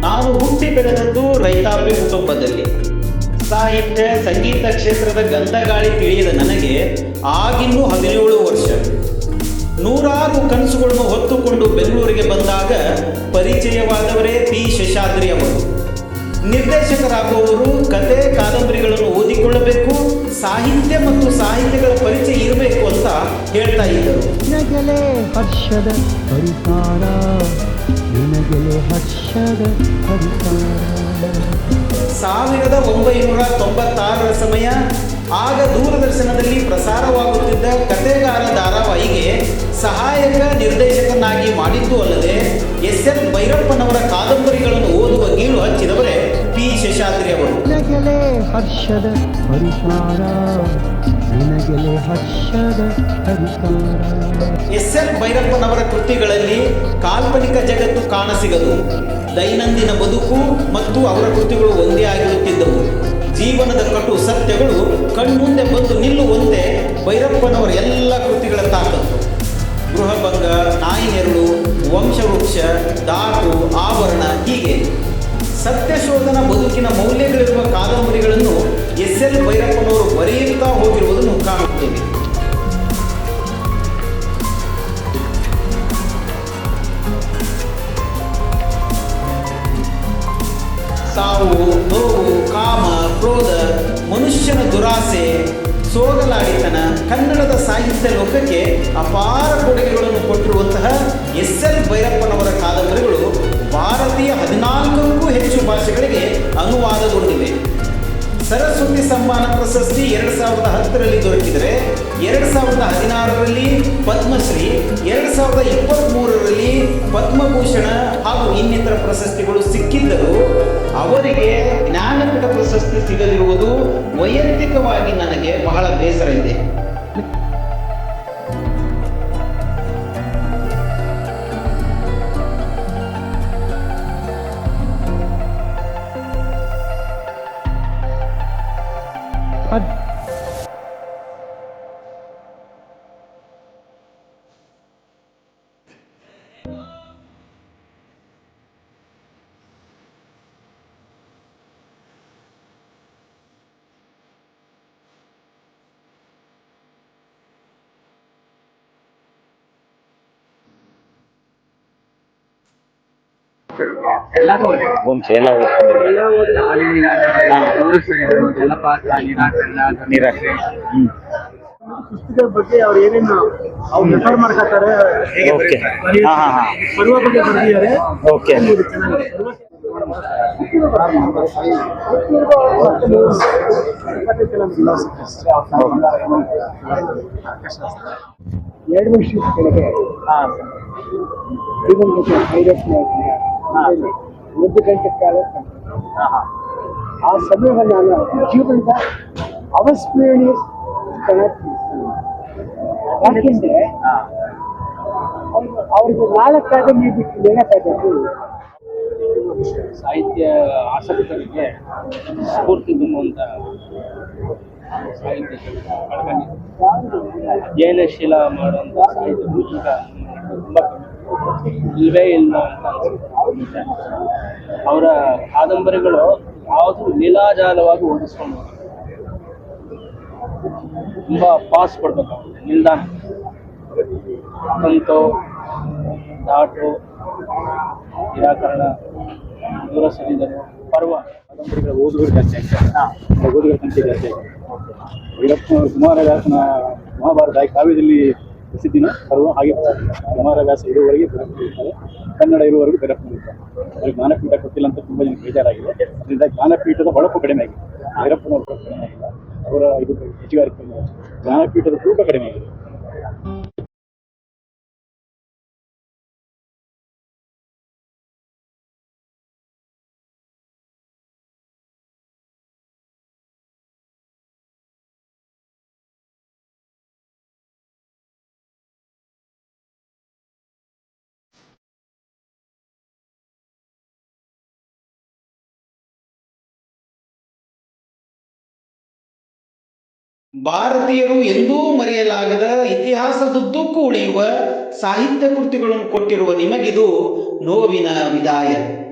ನಾನು ಹುಟ್ಟಿ ಬೆಳೆದದ್ದು ರೈತಾಪಿ ಕುಟುಂಬದಲ್ಲಿ ಸಾಹಿತ್ಯ, ಸಂಗೀತ ಕ್ಷೇತ್ರದ ಗಂಧಗಾಳಿ ತಿಳಿಯದ ನನಗೆ ಆಗಿನ್ನೂ ಹದಿನೇಳು ವರ್ಷ. ನೂರಾರು ಕನಸುಗಳನ್ನು ಹೊತ್ತುಕೊಂಡು ಬೆಂಗಳೂರಿಗೆ ಬಂದಾಗ ಪರಿಚಯವಾದವರೇ ಪಿ. ಶೇಷಾದ್ರಿ ಅವರು. ನಿರ್ದೇಶಕರಾಗುವವರು ಕತೆ ಕಾದಂಬರಿಗಳನ್ನು ಓದಿಕೊಳ್ಳಬೇಕು ಸಾಹಿತ್ಯ ಮತ್ತು ಸಾಹಿತ್ಯಗಳ ಪರಿಚಯ ಇರಬೇಕು ಅಂತ ಹೇಳ್ತಾ ಇದ್ದರು. ಹರ್ಷದ ನಿನಗೆಲೆ ಸಾವಿರದ ಒಂಬೈನೂರ ತೊಂಬತ್ತಾರರ ಸಮಯ ಆಗ ದೂರದರ್ಶನದಲ್ಲಿ ಪ್ರಸಾರವಾಗುತ್ತಿದ್ದ ಕತೆಗಾರ ಧಾರಾವಾಹಿಗೆ ಸಹಾಯಕ ನಿರ್ದೇಶಕನಾಗಿ ಮಾಡಿದ್ದು ಅಲ್ಲದೆ ಎಸ್ ಎಲ್ ಭೈರಪ್ಪನವರ ಕಾದಂಬರಿಗಳನ್ನು ಓದುವ ಗೀಳು ಹಚ್ಚಿದವರೇ. ಪಿ ಶೇಷಾದ್ರಿ ಅವರು. ನಿನಗೆಲೆ ಹರ್ಷದ ನಿನಗೆಲೆ ಎಸ್ ಎಲ್ ಭೈರಪ್ಪನವರ ಕೃತಿಗಳಲ್ಲಿ ಕಾಲ್ಪನಿಕ ಜಗತ್ತು ಕಾಣಸಿಗದು. ದೈನಂದಿನ ಬದುಕು ಮತ್ತು ಅವರ ಕೃತಿಗಳು ಒಂದೇ ಆಗಿರುತ್ತಿದ್ದವು. ಜೀವನದ ಕಟು ಸತ್ಯಗಳು ಕಣ್ಮುಂದೆ ಬಂದು ನಿಲ್ಲುವಂತೆ ಭೈರಪ್ಪನವರ ಎಲ್ಲ ಕೃತಿಗಳ ತಾಕತ್ತು. ಗೃಹಭಂಗ ನಾಯಿ ನೆರಳು ವಂಶವೃಕ್ಷ ದಾಟು ಆವರಣ ಹೀಗೆ ಸತ್ಯಶೋಧನ ಬದುಕಿನ ಮೌಲ್ಯಗಳಿರುವ ಕಾದಂಬರಿಗಳನ್ನು ಎಸ್ ಎಲ್ ಭೈರಪ್ಪನವರು ಬರೆಯುತ್ತಾ ಹೋಗಿರುವುದನ್ನು ಕಾಣುತ್ತೇವೆ. ಸಾವು, ನೋವು, ಕಾಮ, ಕ್ರೋಧ, ಮನುಷ್ಯನ ದುರಾಸೆ ಸೋಗಲಾಡಿತನ ಕನ್ನಡದ ಸಾಹಿತ್ಯ ಲೋಕಕ್ಕೆ ಅಪಾರ ಕೊಡುಗೆಗಳನ್ನು ಕೊಟ್ಟಿರುವಂತಹ ಎಸ್ ಎಲ್ ಭೈರಪ್ಪನವರ ಭಾಷೆಗಳಿಗೆ ಅನುವಾದಗೊಂಡಿವೆ ಸರಸ್ವತಿ ಸಮ್ಮಾನ ಪ್ರಶಸ್ತಿ ಎರಡು ಸಾವಿರದ ಹತ್ತರಲ್ಲಿ ದೊರಕಿದರೆ, ಎರಡು ಸಾವಿರದ ಹದಿನಾರರಲ್ಲಿ ಪದ್ಮಶ್ರೀ, ಎರಡು ಸಾವಿರದ ಇಪ್ಪತ್ತ್ಮೂರರಲ್ಲಿ ಪದ್ಮಭೂಷಣ ಹಾಗೂ ಇನ್ನಿತರ ಪ್ರಶಸ್ತಿಗಳು ಸಿಕ್ಕಿದ್ದರೂ, ಅವರಿಗೆ ಜ್ಞಾನಪೀಠ ಪ್ರಶಸ್ತಿ ಸಿಗದಿರುವುದು ವೈಯಕ್ತಿಕವಾಗಿ ನನಗೆ ಬಹಳ ಬೇಸರ ಇದೆ. और ಓಂ ಎಲ್ಲ ಪುಸ್ತಕದ ಬಗ್ಗೆ ಅವ್ರು ಏನೇನು ಅವ್ರು ರೆಫರ್ ಮಾಡ್ಕೊತಾರೆ ಓಕೆ ಹಾ ಹಾ ಹಾ. ಪರ್ವ ಬಗ್ಗೆ ಬರ್ದಿದ್ದಾರೆ. ಓಕೆ. ಎರಡು ವರ್ಷದ ಕೆಳಗೆ ಹಾಂ. ಭೈರಪ್ಪ ಒಂದು ಗಂಟೆ ಕಾಲ ಆ ಸಮಯವನ್ನು ನಾನು ಜೀವನದ ಅವಸ್ಮರಣೀಯ ಯಾಕೆಂದ್ರೆ ಅವ್ರಿಗೆ ನಾಲ್ಕಾದ ನೀವು ಬಿಟ್ಟು ಏನಕ್ಕಾಗಬೇಕು ಸಾಹಿತ್ಯ ಆಸಕ್ತರಿಗೆ ಸ್ಫೂರ್ತಿ ತುಂಬುವಂತ ಸಾಹಿತ್ಯ ಅಧ್ಯಯನಶೀಲ ಮಾಡುವಂತ ಸಾಹಿತ್ಯ. ಈಗ ತುಂಬ ಇಲ್ವೇ ಇಲ್ಲ ಅಂತ ಅನ್ಸುತ್ತೆ. ಅವರ ಕಾದಂಬರಿಗಳು ಯಾವುದು ಲೀಲಾಜಾಲವಾಗಿ ಓದಿಸ್ಕೊಂಡು. ತುಂಬಾ ಪಾಸ್ ಕೊಡ್ಬೇಕಾಗುತ್ತೆ ನಿಲ್ದಾಣ. ಕಂತು ದಾಟು ನಿರಾಕರಣ ದೂರ ಸರಿದರು ಪರ್ವ. ಕಾದಂಬರಿಗಳ ಓದುಗರು ಜಾಸ್ತಿ ಆಗ್ತಾರೆ. ಓದುಗರ ಸಂಖ್ಯೆ ಜಾಸ್ತಿ ಆಗ್ತದೆ. ಕುಮಾರವ್ಯಾಸನ ಮಹಾಭಾರತ ಕಾವ್ಯದಲ್ಲಿ ಪ್ರಸಿದ್ಧಿನ ಬರುವ ಹಾಗೆ ಕುಮಾರವ್ಯಾಸ ಇರುವವರೆಗೆ ಬೆರಪಿರ್ತಾರೆ ಕನ್ನಡ ಇರುವವರೆಗೂ ಬೆರಪಿರ್ತಾರೆ ಅವ್ರಿಗೆ ಜ್ಞಾನಪೀಠ ಕೊಟ್ಟಿಲ್ಲ ಅಂತ ತುಂಬ ಜನ ಬೇಜಾರಾಗಿದೆ. ಅದರಿಂದ ಜ್ಞಾನಪೀಠದ ಹೊಳಪು ಕಡಿಮೆ ಆಗಿದೆ. ಐರಪ್ಪನ ಹೊಳಪು ಕಡಿಮೆ ಆಗಿಲ್ಲ. ಅವರ ಇದು ಹೆಚ್ಚುಗಾರಿಕೆ ಜ್ಞಾನಪೀಠದ ತೂಕ ಕಡಿಮೆ ಆಗಿದೆ. ಭಾರತೀಯರು ಎಂದೂ ಮರೆಯಲಾಗದ ಇತಿಹಾಸದುದ್ದಕ್ಕೂ ಉಳಿಯುವ ಸಾಹಿತ್ಯ ಕೃತಿಗಳನ್ನು ಕೊಟ್ಟಿರುವ ನಿಮಗಿದು ನೋವಿನ ವಿದಾಯ.